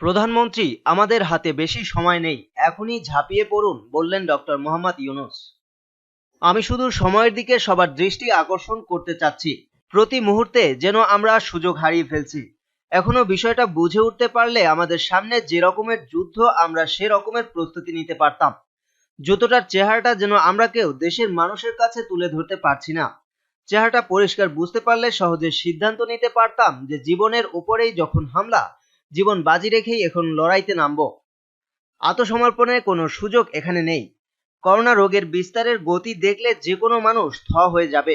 প্রধানমন্ত্রী, আমাদের হাতে বেশি সময় নেই, এখনই ঝাঁপিয়ে পড়ুন, বললেন ডক্টর মোহাম্মদ ইউনুস। আমি শুধু সময়ের দিকে সবার দৃষ্টি আকর্ষণ করতে চাচ্ছি, প্রতি মুহূর্তে যেন আমরা সুযোগ হারিয়ে ফেলছি। এখনও বিষয়টা বুঝে উঠতে পারলে আমাদের সামনে যে রকমের যুদ্ধ আমরা সে রকমের প্রস্তুতি নিতে পারতাম। যতটার চেহারাটা যেন আমরা কেউ দেশের মানুষের কাছে তুলে ধরতে পারছি না। চেহারাটা পরিষ্কার বুঝতে পারলে সহজে সিদ্ধান্ত নিতে পারতাম যে জীবনের উপরেই যখন হামলা জীবন বাজি রেখেই এখন লড়াইতে নামব। আত্মসমর্পণের কোনো সুযোগ এখানে নেই। করোনা রোগের বিস্তারের গতি দেখলে যে কোনো মানুষ থ হয়ে যাবে।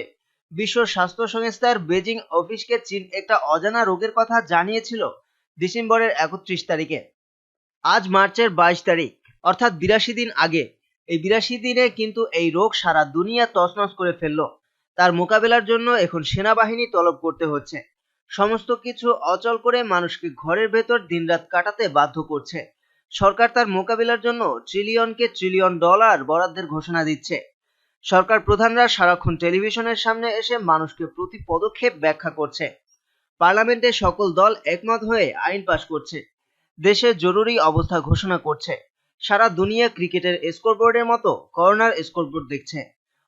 বিশ্ব স্বাস্থ্য সংস্থার বেজিং অফিসকে চীন একটা অজানা রোগের কথা জানিয়েছিল ডিসেম্বরের একত্রিশ তারিখে। আজ মার্চের বাইশ তারিখ, অর্থাৎ বিরাশি দিন আগে। এই বিরাশি দিনে কিন্তু এই রোগ সারা দুনিয়া তছনছ করে ফেলল। তার মোকাবেলার জন্য এখন সেনাবাহিনী তলব করতে হচ্ছে। সমস্ত কিছু অচল করে মানুষকে ঘরের ভেতর দিনরাত কাটাতে বাধ্য করছে। সরকার তার মোকাবিলার জন্য ট্রিলিয়নকে ট্রিলিয়ন ডলার বরাদ্দের ঘোষণা দিচ্ছে। সরকার প্রধানরা সারাক্ষণ টেলিভিশনের সামনে এসে মানুষকে প্রতি পদক্ষেপ ব্যাখ্যা করছে। পার্লামেন্টে সকল দল একমত হয়ে আইন পাশ করছে। দেশে জরুরি অবস্থা ঘোষণা করছে। সারা দুনিয়া ক্রিকেটের স্কোরবোর্ডের মতো করোনার স্কোরবোর্ড দেখছে।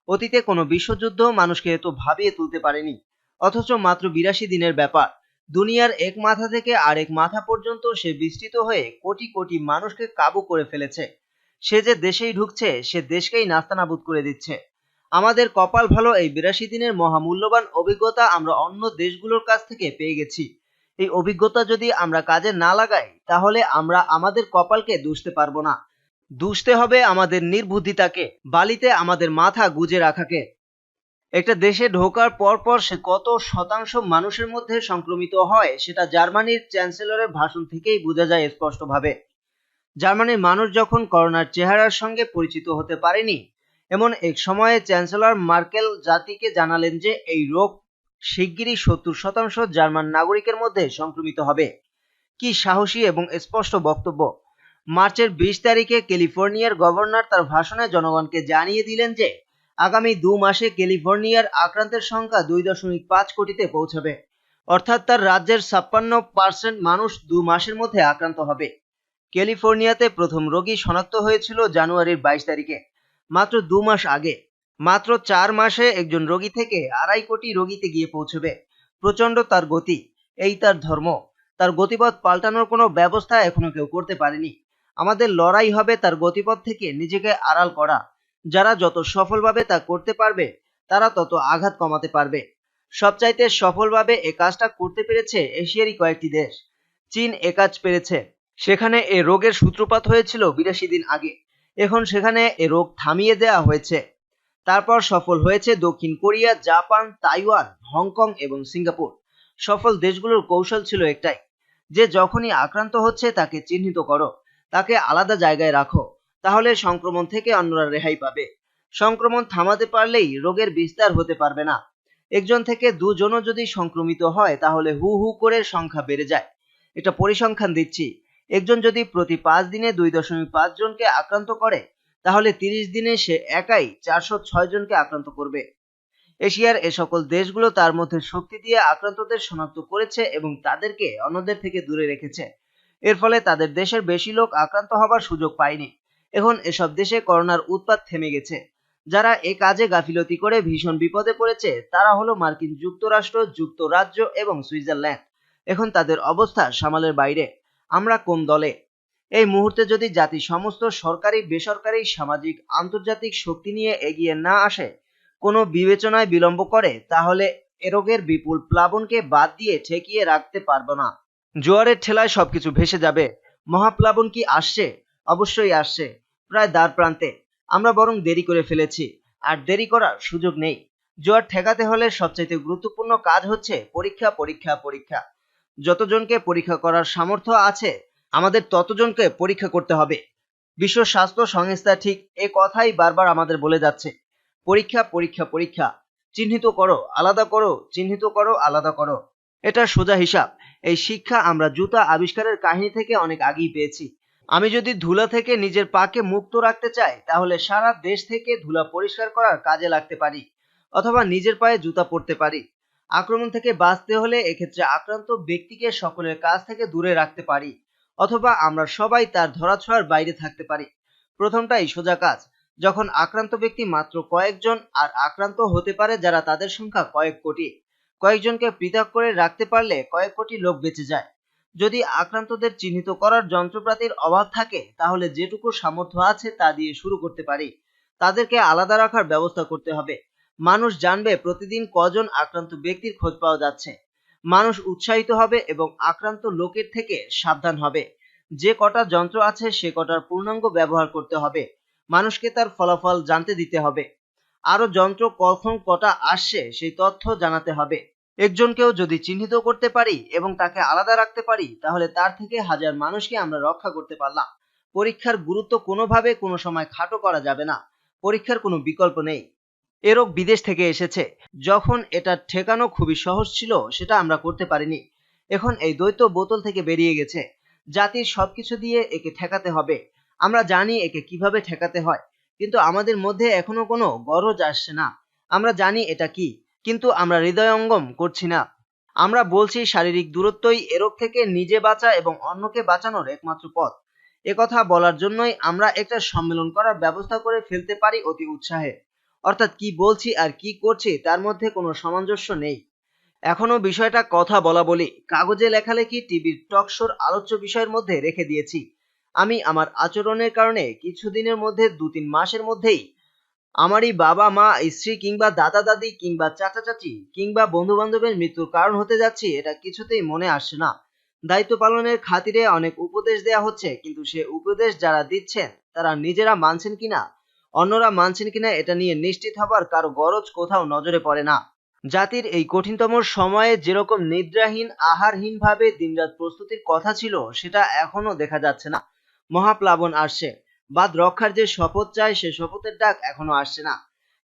অতীতে কোনো বিশ্বযুদ্ধ মানুষকে এত ভাবিয়ে তুলতে পারেনি। অথচ মাত্র বিরাশি দিনের ব্যাপার। দুনিয়ার এক মাথা থেকে আরেক মাথা পর্যন্ত সে বিস্তৃত হয়ে কোটি কোটি মানুষকে কাবু করে ফেলেছে। সে যে দেশেই ঢুকছে, সে দেশকেই নাস্তানাবুদ করে দিচ্ছে। আমাদের কপাল ভালো এই বিরাশি দিনের মহামূল্যবান অভিজ্ঞতা আমরা অন্য দেশগুলোর কাছ থেকে পেয়ে গেছি। এই অভিজ্ঞতা যদি আমরা কাজে না লাগাই, তাহলে আমরা আমাদের কপালকে দুষতে পারব না। দুষতে হবে আমাদের নির্বুদ্ধিতাকে, বালিতে আমাদের মাথা গুজে রাখাকে। একটা দেশে ঢোকার পর পর সে কত শতাংশ মানুষের মধ্যে সংক্রমিত হয়, সেটা জার্মানির চ্যান্সেলরের ভাষণ থেকেই বোঝা যায় স্পষ্টভাবে। জার্মানির মানুষ যখন করোনার চেহারার সঙ্গে পরিচিত হতে পারেনি, এমন এক সময়ে চ্যান্সেলর মার্কেল জাতিকে জানালেন যে এই রোগ শিগগিরই সত্তর শতাংশ জার্মান নাগরিকের মধ্যে সংক্রমিত হবে। কি সাহসী এবং স্পষ্ট বক্তব্য। মার্চের বিশ তারিখে ক্যালিফোর্নিয়ার গভর্নর তার ভাষণে জনগণকে জানিয়ে দিলেন যে আগামী দু মাসে ক্যালিফোর্নিয়ার আক্রান্তের সংখ্যা দুই দশমিক পাঁচ কোটিতে পৌঁছাবে। অর্থাৎ তার রাজ্যের ছাপ্পান্ন পার্সেন্ট মানুষ দু মাসের মধ্যে আক্রান্ত হবে। ক্যালিফোর্নিয়াতে প্রথম রোগী শনাক্ত হয়েছিল জানুয়ারির বাইশ তারিখে, মাত্র দু মাস আগে। মাত্র চার মাসে একজন রোগী থেকে আড়াই কোটি রোগীতে গিয়ে পৌঁছবে। প্রচণ্ড তার গতি, এই তার ধর্ম। তার গতিপথ পাল্টানোর কোনো ব্যবস্থা এখনও কেউ করতে পারেনি। আমাদের লড়াই হবে তার গতিপথ থেকে নিজেকে আড়াল করা। যারা যত সফলভাবে তা করতে পারবে, তারা তত আঘাত কমাতে পারবে। সবচাইতে সফলভাবে এ কাজটা করতে পেরেছে এশিয়ারই কয়েকটি দেশ। চীন এ কাজ পেরেছে। সেখানে এ রোগের সূত্রপাত হয়েছিল বিরাশি দিন আগে। এখন সেখানে এ রোগ থামিয়ে দেওয়া হয়েছে। তারপর সফল হয়েছে দক্ষিণ Korea, Japan, Taiwan, Hong Kong এবং সিঙ্গাপুর। সফল দেশগুলোর কৌশল ছিল একটাই, যে যখনই আক্রান্ত হচ্ছে তাকে চিহ্নিত করো, তাকে আলাদা জায়গায় রাখো। তাহলে সংক্রমণ থেকে অন্যরা রেহাই পাবে। সংক্রমণ থামাতে পারলেই রোগের বিস্তার হতে পারবে না। একজন থেকে দুজনও যদি সংক্রমিত হয়, তাহলে হু হু করে সংখ্যা বেড়ে যায়। এটা পরিসংখ্যান দিচ্ছি। একজন যদি প্রতি পাঁচ দিনে দুই দশমিক পাঁচ জনকে আক্রান্ত করে, তাহলে তিরিশ দিনে সে একাই চারশো ছয় জনকে আক্রান্ত করবে। এশিয়ার এ সকল দেশগুলো তার মধ্যে শক্তি দিয়ে আক্রান্তদের শনাক্ত করেছে এবং তাদেরকে অন্যদের থেকে দূরে রেখেছে। এর ফলে তাদের দেশের বেশি লোক আক্রান্ত হবার সুযোগ পায়নি। এখন এসব দেশে করোনার উৎপাত থেমে গেছে। যারা এ কাজে গাফিলতি করে ভীষণ বিপদে পড়েছে, তারা হলো মার্কিন যুক্তরাষ্ট্র, যুক্তরাজ্য এবং সুইজারল্যান্ড। এখন তাদের অবস্থা সামালের বাইরে। আমরা কোন দলে? এই মুহূর্তে যদি জাতি সমস্ত সরকারি, বেসরকারি, সামাজিক, আন্তর্জাতিক শক্তি নিয়ে এগিয়ে না আসে, কোনো বিবেচনায় বিলম্ব করে, তাহলে এ রোগের বিপুল প্লাবনকে বাদ দিয়ে ঠেকিয়ে রাখতে পারব না। জোয়ারের ঠেলায় সবকিছু ভেসে যাবে। মহাপ্লাবন কি আসছে? অবশ্যই আসছে। প্রায় দ্বার প্রান্তে। আমরা বরং দেরি করে ফেলেছি, আর দেরি করার সুযোগ নেই। জোয়ার ঠেকাতে হলে সবচাইতে গুরুত্বপূর্ণ কাজ হচ্ছে পরীক্ষা পরীক্ষা পরীক্ষা। যতজনকে পরীক্ষা করার সামর্থ্য আছে, আমাদের ততজনকে পরীক্ষা করতে হবে। বিশ্ব স্বাস্থ্য সংস্থা ঠিক এ কথাই বারবার আমাদের বলে যাচ্ছে। পরীক্ষা পরীক্ষা পরীক্ষা। চিহ্নিত করো, আলাদা করো, চিহ্নিত করো, আলাদা করো। এটা সোজা হিসাব। এই শিক্ষা আমরা জুতা আবিষ্কারের কাহিনী থেকে অনেক আগেই পেয়েছি। আমি যদি ধুলা থেকে নিজের পাকে মুক্ত রাখতে চাই, তাহলে সারা দেশ থেকে ধুলা পরিষ্কার করার কাজে লাগতে পারি, অথবা নিজের পায়ে জুতা পরতে পারি। আক্রমণ থেকে বাঁচতে হলে এক্ষেত্রে আক্রান্ত ব্যক্তিকে সকলের কাছ থেকে দূরে রাখতে পারি, অথবা আমরা সবাই তার ধরাছোঁয়ার বাইরে থাকতে পারি। প্রথমটাই সোজা কাজ। যখন আক্রান্ত ব্যক্তি মাত্র কয়েকজন আর আক্রান্ত হতে পারে যারা তাদের সংখ্যা কয়েক কোটি, কয়েকজনকে পৃথক করে রাখতে পারলে কয়েক কোটি লোক বেঁচে যায়। যদি আক্রান্তদের চিহ্নিত করার যন্ত্রপাতির অভাব থাকে, তাহলে যেটুকু সামর্থ্য আছে তা দিয়ে শুরু করতে পারি। তাদেরকে আলাদা রাখার ব্যবস্থা করতে হবে। মানুষ জানবে প্রতিদিন কজন আক্রান্ত ব্যক্তির খোঁজ পাওয়া যাচ্ছে। মানুষ উৎসাহিত হবে এবং আক্রান্ত লোকের থেকে সাবধান হবে। যে কটা যন্ত্র আছে, সে কটার পূর্ণাঙ্গ ব্যবহার করতে হবে। মানুষকে তার ফলাফল জানতে দিতে হবে। আরও যন্ত্র কখন কটা আসছে, সেই তথ্য জানাতে হবে। একজনকেও যদি চিহ্নিত করতে পারি এবং তাকে আলাদা রাখতে পারি, তাহলে তার থেকে হাজার মানুষকে আমরা রক্ষা করতে পারলাম। পরীক্ষার গুরুত্ব কোনোভাবে কোনো সময় খাটো করা যাবে না। পরীক্ষার কোনো বিকল্প নেই। এ রোগ বিদেশ থেকে এসেছে। যখন এটা ঠেকানো খুবই সহজ ছিল, সেটা আমরা করতে পারিনি। এখন এই দ্বৈত বোতল থেকে বেরিয়ে গেছে। জাতির সবকিছু দিয়ে একে ঠেকাতে হবে। আমরা জানি একে কীভাবে ঠেকাতে হয়, কিন্তু আমাদের মধ্যে এখনও কোনো গরজ আসছে না। আমরা জানি এটা কি। কিন্তু আমরা হৃদয়ঙ্গম করছি না। আমরা বলছি শারীরিক দূরত্বই এরোগ থেকে নিজে বাঁচা এবং অন্যকে বাঁচানোর একমাত্র পথ। একথা বলার জন্যই আমরা একটা সম্মেলন করার ব্যবস্থা করে ফেলতে পারি অতি উৎসাহে। অর্থাৎ কি বলছি আর কি করছি তার মধ্যে কোনো সামঞ্জস্য নেই। এখনও বিষয়টা কথা বলা বলি। কাগজে লেখালেখি, টিভির টকশোর আলোচ্য বিষয়ের মধ্যে রেখে দিয়েছি। আমি আমার আচরণের কারণে কিছুদিনের মধ্যে দু তিন মাসের মধ্যেই আমারই বাবা, মা, স্ত্রী কিংবা দাদা, দাদি কিংবা চাচা, চাচি কিংবা বন্ধু বান্ধবের মৃত্যুর কারণ হতে যাচ্ছি, এটা কিছুতেই মনে আসছে না। দায়িত্ব পালনের খাতিরে অনেক উপদেশ দেয়া হচ্ছে, কিন্তু সে উপদেশ যারা দিচ্ছেন, তারা নিজেরা মানছেন কিনা? অন্যরা মানছেন কিনা, এটা নিয়ে নিশ্চিত হবার কারও গরজ কোথাও নজরে পড়ে না। জাতির এই কঠিনতম সময়ে যেরকম নিদ্রাহীন আহারহীন ভাবে দিনরাত প্রস্তুতির কথা ছিল, সেটা এখনও দেখা যাচ্ছে না। মহাপ্লাবন আসছে। বাদ রক্ষার যে শপথ চায় সে শপথের ডাক এখনও আসছে না।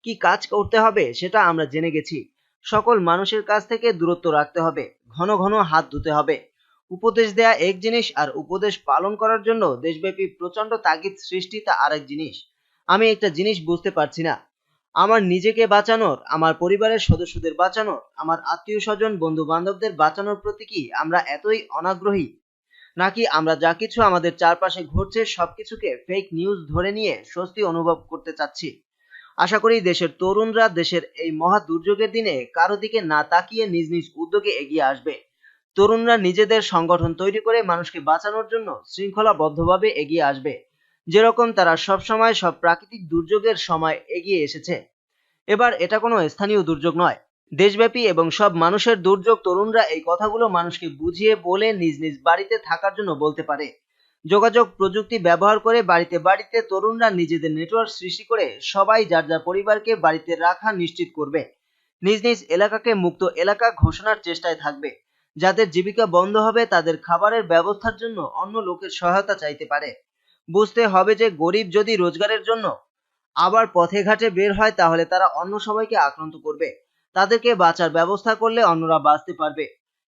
কি কাজ করতে হবে, সেটা আমরা জেনে গেছি। সকল মানুষের কাছ থেকে দূরত্ব রাখতে হবে, ঘন ঘন হাত ধুতে হবে। উপদেশ দেয়া এক জিনিস আর উপদেশ পালন করার জন্য দেশব্যাপী প্রচণ্ড তাগিদ সৃষ্টি তা আরেক জিনিস। আমি একটা জিনিস বুঝতে পারছি না। আমার নিজেকে বাঁচানোর, আমার পরিবারের সদস্যদের বাঁচানোর, আমার আত্মীয় স্বজন বন্ধু বান্ধবদের বাঁচানোর প্রতি কি আমরা এতই অনাগ্রহী? নাকি আমরা যা কিছু আমাদের চারপাশে ঘটছে, সবকিছুকে ফেক নিউজ ধরে নিয়ে স্বস্তি অনুভব করতে চাচ্ছি। আশা করি দেশের তরুণরা দেশের এই মহা দুর্যোগের দিনে কারও দিকে না তাকিয়ে নিজ নিজ উদ্যোগে এগিয়ে আসবে। তরুণরা নিজেদের সংগঠন তৈরি করে মানুষকে বাঁচানোর জন্য শৃঙ্খলাবদ্ধভাবে এগিয়ে আসবে। যেরকম তারা সব সময় সব প্রাকৃতিক দুর্যোগের সময় এগিয়ে এসেছে। এবার এটা কোনো স্থানীয় দুর্যোগ নয়। দেশব্যাপী এবং সব মানুষের দুর্যোগ তরুণরা এই কথাগুলো মানুষকে বুঝিয়ে বলে নিজ নিজ বাড়িতে থাকার জন্য বলতে পারে। যোগাযোগ প্রযুক্তি ব্যবহার করে বাড়িতে বাড়িতে তরুণরা নিজেদের নেটওয়ার্ক সৃষ্টি করে সবাই যার যার পরিবারকে বাড়িতে রাখা নিশ্চিত করবে। নিজ নিজ এলাকাকে মুক্ত এলাকা ঘোষণার চেষ্টায় থাকবে। যাদের জীবিকা বন্ধ হবে তাদের খাবারের ব্যবস্থার জন্য অন্য লোকের সহায়তা চাইতে পারে। বুঝতে হবে যে গরিব যদি রোজগারের জন্য আবার পথে ঘাটে বের হয় তাহলে তারা অন্য সবাইকে আক্রান্ত করবে। তাদেরকে বাঁচার ব্যবস্থা করলে অন্যরা বাঁচতে পারবে।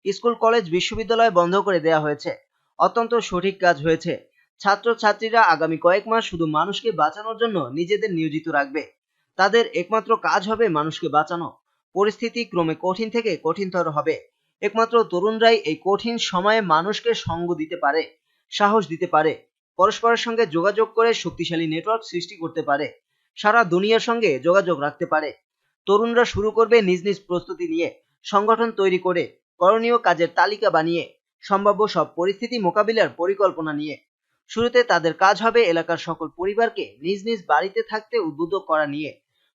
স্কুল, কলেজ, বিশ্ববিদ্যালয় বন্ধ করে দেয়া হয়েছে। অত্যন্ত সঠিক কাজ হয়েছে। ছাত্র ছাত্রীরা আগামী কয়েক মাস শুধু মানুষকে বাঁচানোর জন্য নিজেদের নিয়োজিত রাখবে। তাদের একমাত্র কাজ হবে মানুষকে বাঁচানো। পরিস্থিতি ক্রমে কঠিন থেকে কঠিনতর হবে। একমাত্র তরুণরাই এই কঠিন সময়ে মানুষকে সঙ্গ দিতে পারে, সাহস দিতে পারে, পরস্পরের সঙ্গে যোগাযোগ করে শক্তিশালী নেটওয়ার্ক সৃষ্টি করতে পারে, সারা দুনিয়ার সঙ্গে যোগাযোগ রাখতে পারে। তরুণরা শুরু করবে নিজ নিজ প্রস্তুতি নিয়ে সংগঠন তৈরি করে করণীয় কাজের তালিকা বানিয়ে সম্ভাব্য সব পরিস্থিতি মোকাবিলার পরিকল্পনা নিয়ে। শুরুতে তাদের কাজ হবে এলাকার সকল পরিবারকে নিজ নিজ বাড়িতে থাকতে উদ্বুদ্ধ করা নিয়ে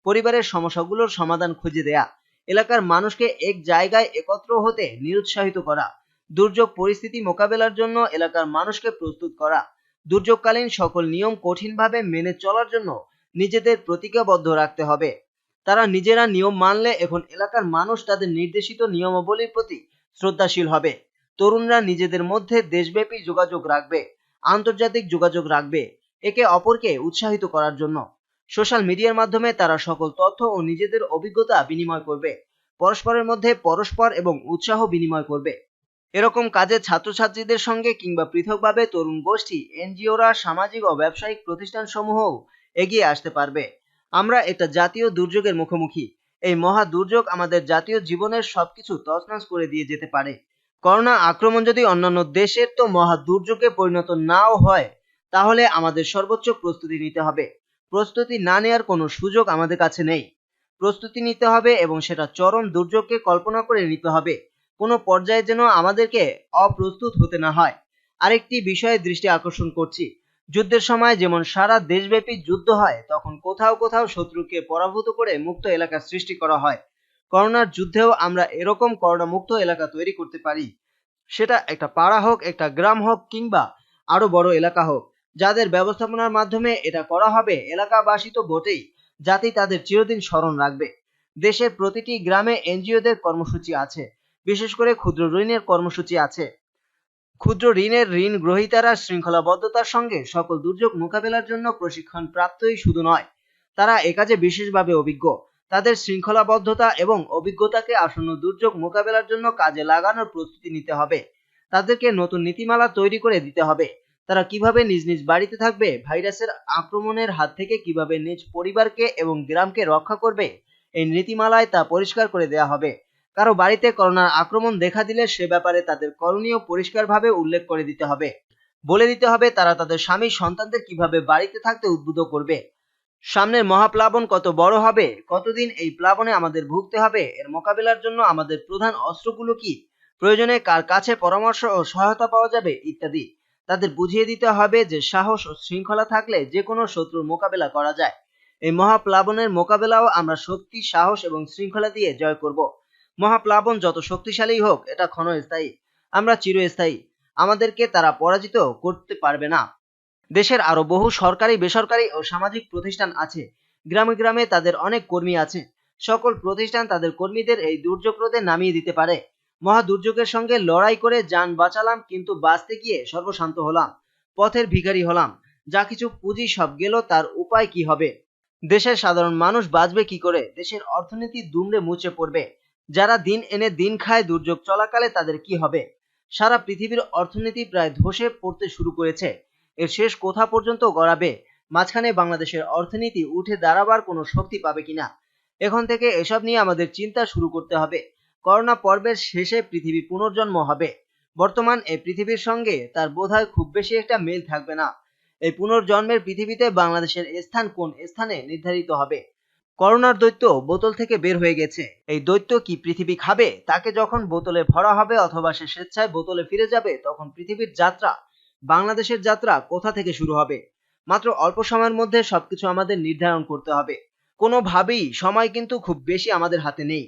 পরিবারের সমস্যাগুলোর সমাধান খুঁজে দেয়া, এলাকার মানুষকে এক জায়গায় একত্র হতে নিরুৎসাহিত করা, দুর্যোগ পরিস্থিতি মোকাবেলার জন্য এলাকার মানুষকে প্রস্তুত করা, দুর্যোগকালীন সকল নিয়ম কঠিনভাবে মেনে চলার জন্য নিজেদের প্রতিজ্ঞাবদ্ধ রাখতে হবে। তারা নিজেরা নিয়ম মানলে এখন এলাকার মানুষ তাদের নির্দেশিত নিয়মাবলীর প্রতি শ্রদ্ধাশীল হবে। তরুণরা নিজেদের মধ্যে দেশব্যাপী যোগাযোগ রাখবে, আন্তর্জাতিক যোগাযোগ রাখবে, একে অপরকে উৎসাহিত করার জন্য। সোশ্যাল মিডিয়ার মাধ্যমে তারা সকল তথ্য ও নিজেদের অভিজ্ঞতা বিনিময় করবে, পরস্পরের মধ্যে পরস্পর এবং উৎসাহ বিনিময় করবে। এরকম কাজে ছাত্রছাত্রীদের সঙ্গে কিংবা পৃথকভাবে তরুণ গোষ্ঠী, এনজিওরা, সামাজিক ও ব্যবসায়িক প্রতিষ্ঠানসমূহও এগিয়ে আসতে পারবে। আমরা একটা জাতীয় দুর্যোগের মুখোমুখি। এই মহা দুর্যোগ আমাদের জাতীয় জীবনের সবকিছু তছনছ করে দিয়ে যেতে পারে। করোনা আক্রমণ যদি অন্যান্য দেশের তো মহা দুর্যোগে পরিণত নাও হয়, তাহলে আমাদের সর্বোচ্চ প্রস্তুতি নিতে হবে। প্রস্তুতি না নেওয়ার কোনো সুযোগ আমাদের কাছে নেই। প্রস্তুতি নিতে হবে এবং সেটা চরম দুর্যোগকে কল্পনা করে নিতে হবে। কোনো পর্যায়ে যেন আমাদেরকে অপ্রস্তুত হতে না হয়। আরেকটি বিষয়ে দৃষ্টি আকর্ষণ করছি। যুদ্ধের সময় যেমন সারা দেশব্যাপী যুদ্ধ হয়, তখন কোথাও কোথাও শত্রুকে পরাভূত করে মুক্ত এলাকা সৃষ্টি করা হয়। করোনার যুদ্ধেও আমরা এরকম করোনা মুক্ত এলাকা তৈরি করতে পারি। সেটা একটা পাড়া হোক, একটা গ্রাম হোক, কিংবা আরও বড় এলাকা হোক, যাদের ব্যবস্থাপনার মাধ্যমে এটা করা হবে, এলাকাবাসী তো বটেই জাতি তাদের চিরদিন স্মরণ রাখবে। দেশের প্রতিটি গ্রামে এনজিওদের কর্মসূচি আছে, বিশেষ করে ক্ষুদ্র ঋণের কর্মসূচি আছে। ক্ষুদ্র ঋণের ঋণ গ্রহীতারা শৃঙ্খলাবদ্ধতার সঙ্গে সকল দুর্যোগ মোকাবেলার জন্য প্রশিক্ষণ প্রাপ্তই শুধু নয়, তারা একাজে বিশেষভাবে অভিজ্ঞ। তাদের শৃঙ্খলাবদ্ধতা এবং অভিজ্ঞতাকে আসন্ন দুর্যোগ মোকাবেলার জন্য কাজে লাগানোর প্রস্তুতি নিতে হবে। তাদেরকে নতুন নীতিমালা তৈরি করে দিতে হবে। তারা কীভাবে নিজ নিজ বাড়িতে থাকবে, ভাইরাসের আক্রমণের হাত থেকে কীভাবে নিজ পরিবারকে এবং গ্রামকে রক্ষা করবে, এই নীতিমালায় তা পরিষ্কার করে দেওয়া হবে। কারও বাড়িতে করোনার আক্রমণ দেখা দিলে সে ব্যাপারে তাদের করণীয় পরিষ্কারভাবে উল্লেখ করে দিতে হবে। বলে দিতে হবে তারা তাদের স্বামী সন্তানদের কীভাবে বাড়িতে থাকতে উদ্বুদ্ধ করবে। সামনের মহাপ্লাবন কত বড় হবে? কতদিন এই প্লাবনে আমাদের ভুগতে হবে? এর মোকাবিলার জন্য আমাদের প্রধান অস্ত্রগুলো কি? প্রয়োজনে কার কাছে পরামর্শ ও সহায়তা পাওয়া যাবে? ইত্যাদি। তাদের বুঝিয়ে দিতে হবে যে সাহস ও শৃঙ্খলা থাকলে যে কোনো শত্রুর মোকাবেলা করা যায়। এই মহাপ্লাবনের মোকাবেলাও আমরা শক্তি, সাহস এবং শৃঙ্খলা দিয়ে জয় করব। মহাপ্লাবন যত শক্তিশালী হোক, এটা ক্ষণস্থায়ী। আমরা চিরস্থায়ী। আমাদেরকে তারা পরাজিত করতে পারবে না। দেশের আরও বহু সরকারি, বেসরকারি ও সামাজিক প্রতিষ্ঠান আছে। গ্রামে গ্রামে তাদের অনেক কর্মী আছে। সকল প্রতিষ্ঠান তাদের কর্মীদের এই দুর্যোগ রোধে নামিয়ে দিতে পারে। মহা দুর্যোগের সঙ্গে লড়াই করে যান বাঁচালাম, কিন্তু বাঁচতে গিয়ে সর্বশান্ত হলাম, পথের ভিখারি হলাম। যা কিছু পুঁজি সব গেল, তার উপায় কি হবে? দেশের সাধারণ মানুষ বাঁচবে কি করে? দেশের অর্থনীতি দুমড়ে মুছে পড়বে। যারা দিন এনে দিন খায় দুর্যোগ চলাকালে তাদের কি হবে? সারা পৃথিবীর অর্থনীতি প্রায় ধসে পড়তে শুরু করেছে। এর শেষ কোথা পর্যন্ত গড়াবে? মাঝখানে বাংলাদেশের অর্থনীতি উঠে দাঁড়াবার কোনো শক্তি পাবে কিনা? এখন থেকে এসব নিয়ে আমাদের চিন্তা শুরু করতে হবে। করোনা পর্বের শেষে পৃথিবী পুনর্জন্ম হবে। বর্তমান এই পৃথিবীর সঙ্গে তার বোধহয় খুব বেশি একটা মিল থাকবে না। এই পুনর্জন্মের পৃথিবীতে বাংলাদেশের স্থান কোন স্থানে নির্ধারিত হবে? করোনার দৈত্য বোতল থেকে বের হয়ে গেছে। এই দৈত্য কি পৃথিবী খাবে? তাকে যখন বোতলে ভরা হবে অথবা সে স্বেচ্ছায় বোতলে ফিরে যাবে, তখন পৃথিবীর যাত্রা, বাংলাদেশের যাত্রা কোথা থেকে শুরু হবে? মাত্র অল্প সময়ের মধ্যে সবকিছু আমাদের নির্ধারণ করতে হবে। কোনোভাবেই সময় কিন্তু খুব বেশি আমাদের হাতে নেই।